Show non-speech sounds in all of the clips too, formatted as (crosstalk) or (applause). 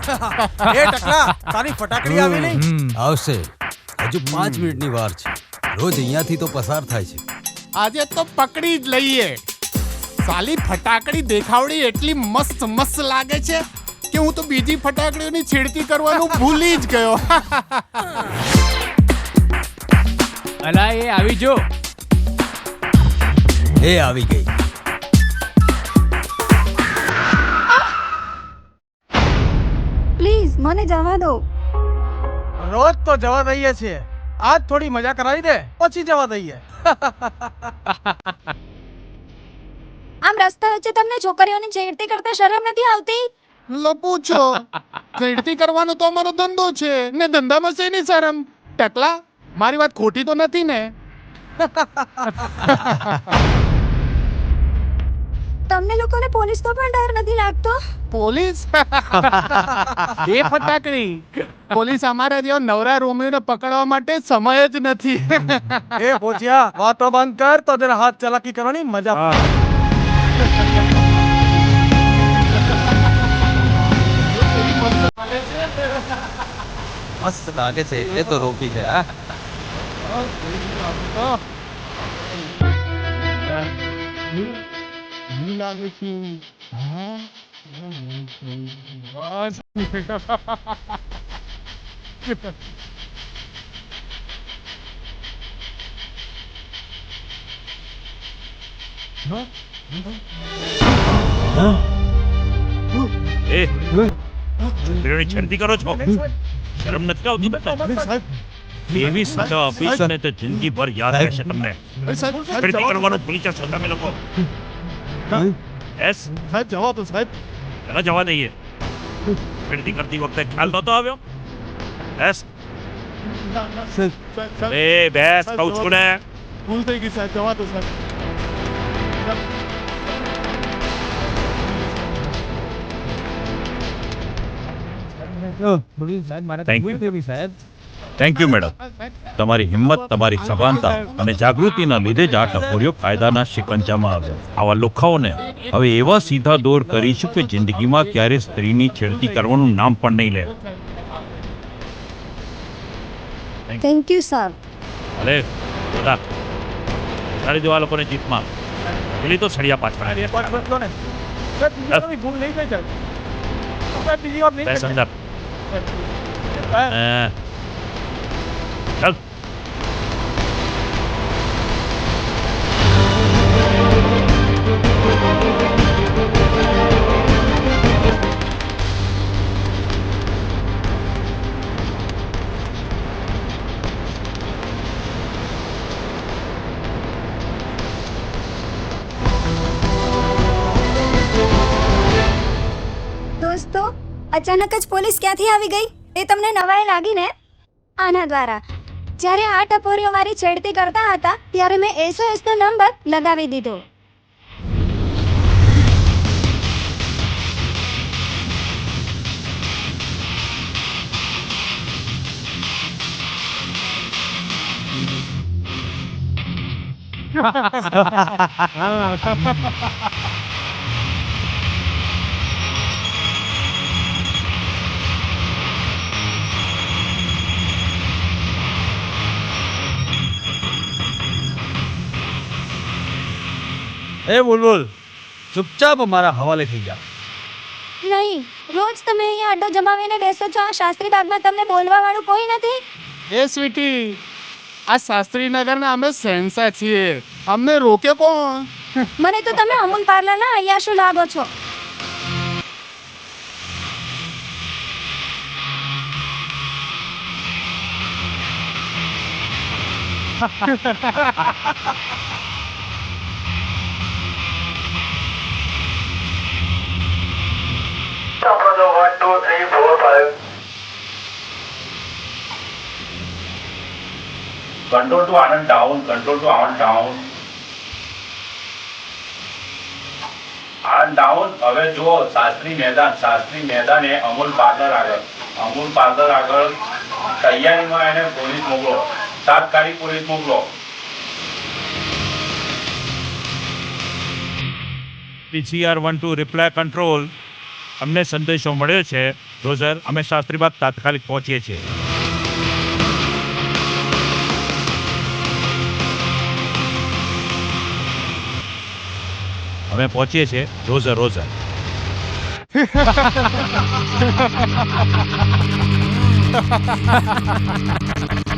(laughs) એ ટકલા તારી ફટાકડી આવી નહીં? આવશે. હજુ પાંચ મિનિટની વાર છે. રોજ અહીંયાથી તો પસાર થાય છે. આજે તો પકડી જ લઈએ. સાલી ફટાકડી દેખાવડી એટલી મસ્ત મસ્ત લાગે છે કે હું તો બીજી ફટાકડીઓની છેડતી કરવાનું (laughs) ભૂલી જ ગયો. અલા એ આવી જો. એ આવી ગઈ. પ્લીઝ મને જવા દો. રોજ તો જવા દઈએ છીએ. આજ થોડી મજા કરાવી દે પછી જવા દઈએ. (laughs) આમ રસ્તા વચ્ચે તમને છોકરીઓની છેડતી કરતા શરમ નથી આવતી? લો પૂછો. છેડતી કરવાનો તો અમારો ધંધો છે. ને ધંધામાં શેની શરમ? ટકલા મારી વાત ખોટી તો નથી ને? (laughs) તમને લોકોને પોલીસ તો પણ ડર નથી લાગતો? પોલીસ? (laughs) એ ફટાકડી. પોલીસ અમારા જેવા નવરા રોમિયોને પકડવા માટે સમય જ નથી. (laughs) એ પોચિયા વાતો બંધ કર તો તેને હાથ ચલાકી કરવાની મજા મસ્ત લાગે છે એ તો રોકી છે આ એ છોકરીઓની છેડતી કરો છો. શરમ નથી આવતી બેટા. એવી સજા આપીશ ને તો જિંદગીભર યાદ રહેશે તમને. કરવાનું ભૂલી જશો તમે લોકો. એસ જરા જવા દઈએ છેડતી કરતી વખતે ખ્યાલ નહોતો આવ્યો એસ એ બેસ કહું છું ને ભૂલ થઈ ગઈ સાહેબ જવા દો સાહેબ thank you thank you madam તમારી હિંમત તમારી સભાનતા અને જાગૃતિના લીધે જ આ ટપોરીઓ કાયદાના શિકંજામાં આવ્યા આવા લુખાઓને હવે એવા સીધા દોર કરીશું કે જિંદગીમાં ક્યારે સ્ત્રીની છેડતી કરવાનું નામ પણ નહીં લે. થેન્ક યુ સર અરે તારી આ લોકોને જીતમાં. પેલી તો સળિયા પાછળ. ભૂલ નહીં થઈ જાય બીજી વાત નહીં અચાનક જ પોલીસ ક્યાંથી આવી ગઈ એ તમને નવાઈ લાગી ને આના દ્વારા જ્યારે આ ટપોરીઓ મારી છેડતી કરતા હતા ત્યારે મેં એસઓએસ નો નંબર લગાવી દીધો એ બુલબુલ. ચૂપચાપ અમારા હવાલે થઈ જા. નહીં રોજ તમે અહીંયા અડ્ડો જમાવીને બેસો છો આ શાસ્ત્રી બાગમાં તમને બોલવા વાળું કોઈ નથી? એ સ્વીટી આ શાસ્ત્રીનગરના અમે સેન્સા છીએ. અમને રોકે કોણ? મને તો તમે અમૂલ પાર્લરના અહીંયા શું લાગો છો? (laughs) Control to Anand down control to Anand down Anand down હવે જુઓ, શાસ્ત્રી મેદાન શાસ્ત્રી મેદાન એ અમૂલ પાર્લર આગળ. અમૂલ પાર્લર આગળ તૈયારીમાં એને પોલીસ મોકલો. તાત્કાલિક પોલીસ મોકલો. PCR one two reply control અમને સંદેશો મળ્યો છે. રોઝર અમે શાસ્ત્રીબાગ તાત્કાલિક પહોંચીએ છીએ. અમે પહોંચીએ છીએ. રોઝર રોઝર ઈશિતાએ થોડી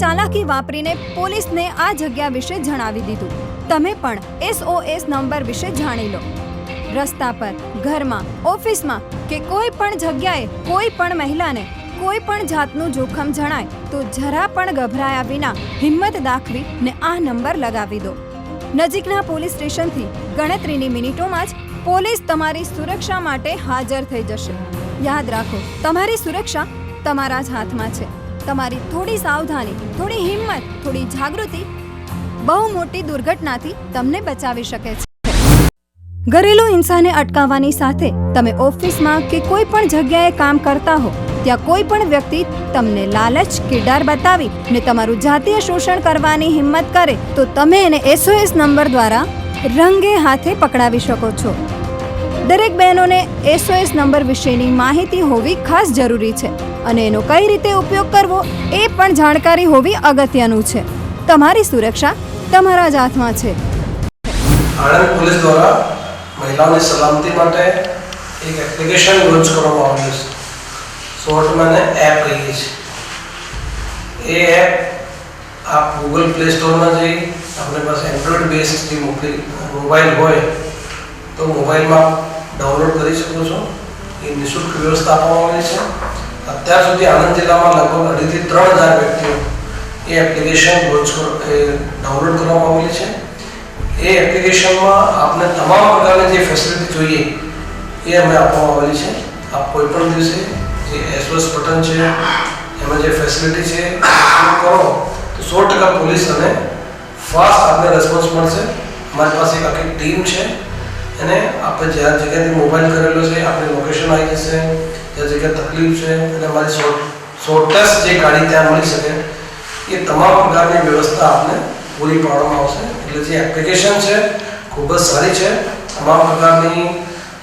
ચાલાકી વાપરીને પોલીસને આ જગ્યા વિશે જણાવી દીધું. તમે પણ એસઓએસ નંબર વિશે જાણી લો. રસ્તા પર, ઘરમાં, ઓફિસમાં કે કોઈ પણ જગ્યાએ કોઈ પણ મહિલાને કોઈ પણ જાતનું જોખમ જણાય તો જરા પણ ગભરાયા વિના હિંમત દાખવી ને આ નંબર લગાવી દો. નજીકના પોલીસ સ્ટેશનથી ગણતરીની મિનિટોમાં જ પોલીસ તમારી સુરક્ષા માટે હાજર થઈ જશે. યાદ રાખો, તમારી સુરક્ષા તમારા જ હાથમાં છે. તમારી થોડી સાવધાની, થોડી હિંમત, થોડી જાગૃતિ બહુ મોટી દુર્ઘટનાથી તમને બચાવી શકે છે. ઘરેલુ હિંસાને અટકાવવાની સાથે તમે ઓફિસમાં કે કોઈ પણ જગ્યાએ કામ કરતા હો, ત્યાં કોઈ પણ વ્યક્તિ તમને લાલચ કે ડર બતાવી ને તમારું જાતીય શોષણ કરવાની હિંમત કરે, તો તમે એને એસઓએસ નંબર દ્વારા રંગે હાથે પકડાવી શકો છો. દરેક બહેનોને એસઓએસ નંબર વિશેની માહિતી હોવી ખાસ જરૂરી છે અને એનો કઈ રીતે ઉપયોગ કરવો એ પણ જાણકારી હોવી અગત્યનું છે. તમારી સુરક્ષા તમારા જ હાથમાં છે. આણંદ પોલીસ દ્વારા મહિલાઓની સલામતી માટે એક એપ્લિકેશન લોન્ચ કરવામાં આવ્યું છે. શોર્ટમાં એપ કહીએ છીએ. એ એપ આપ ગૂગલ પ્લે સ્ટોરમાં જઈ, આપણી પાસે એન્ડ્રોઈડ બેઝ મોબાઈલ હોય, તો મોબાઈલમાં ડાઉનલોડ કરી શકો છો. એ નિઃશુલ્ક વ્યવસ્થા આપવામાં આવેલી છે. અત્યાર સુધી આણંદ જિલ્લામાં લગભગ અઢીથી ત્રણ હજાર વ્યક્તિઓ એ એપ્લિકેશન લોન્ચ ડાઉનલોડ કરવામાં આવેલી છે. એ એપ્લિકેશનમાં આપને તમામ પ્રકારની જે ફેસિલિટી જોઈએ, એ અમે આપવામાં આવેલી છે. આપ કોઈ પણ દિવસે જે એસઓએસ બટન છે, એમાં જે ફેસિલિટી છે કરો, તો સો ટકા પોલીસ અને ફાસ્ટ આપને રિસ્પોન્સ મળશે. અમારી પાસે એક આખી ટીમ છે. અને આપણે જ્યાં જગ્યાથી મોબાઈલ કરેલો છે, આપણે લોકેશન આવી જશે જ્યાં જગ્યા તકલીફ છે અને અમારી શોર્ટ જે ગાડી ત્યાં મળી શકે, એ તમામ પ્રકારની વ્યવસ્થા આપને પૂરી પાડવામાં આવશે. એટલે જે એપ્લિકેશન છે, ખૂબ જ સારી છે. તમામ પ્રકારની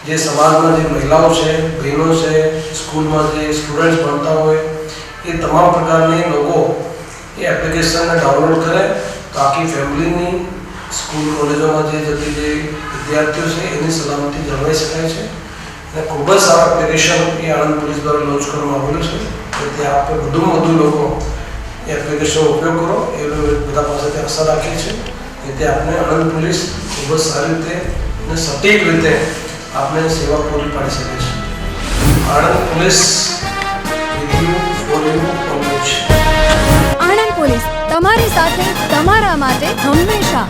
જે સમાજમાં જે મહિલાઓ છે, બહેનો છે, સ્કૂલમાં જે સ્ટુડન્ટ્સ ભણતા હોય, એ તમામ પ્રકારની લોકો એ એપ્લિકેશનને ડાઉનલોડ કરે, તો આખી ફેમિલીની સ્કૂલ કોલેજોમાં જે જતી જે વિદ્યાર્થીઓ છે એની સલામતી જળવાઈ શકાય છે. અને ખૂબ જ સારા એપ્લિકેશન એ આણંદ પોલીસ દ્વારા લોન્ચ કરવામાં આવેલું છે. તેથી આપણે વધુમાં વધુ લોકો એ એપ્લિકેશનનો ઉપયોગ કરો. એ બધા પાસેથી આશા રાખીએ છીએ. જેથી આપણે આણંદ પોલીસ ખૂબ જ સારી રીતે અને સટીક રીતે આપણે સેવા પૂરી પાડી શકીએ છીએ આણંદ પોલીસ with you, માટે હંમેશા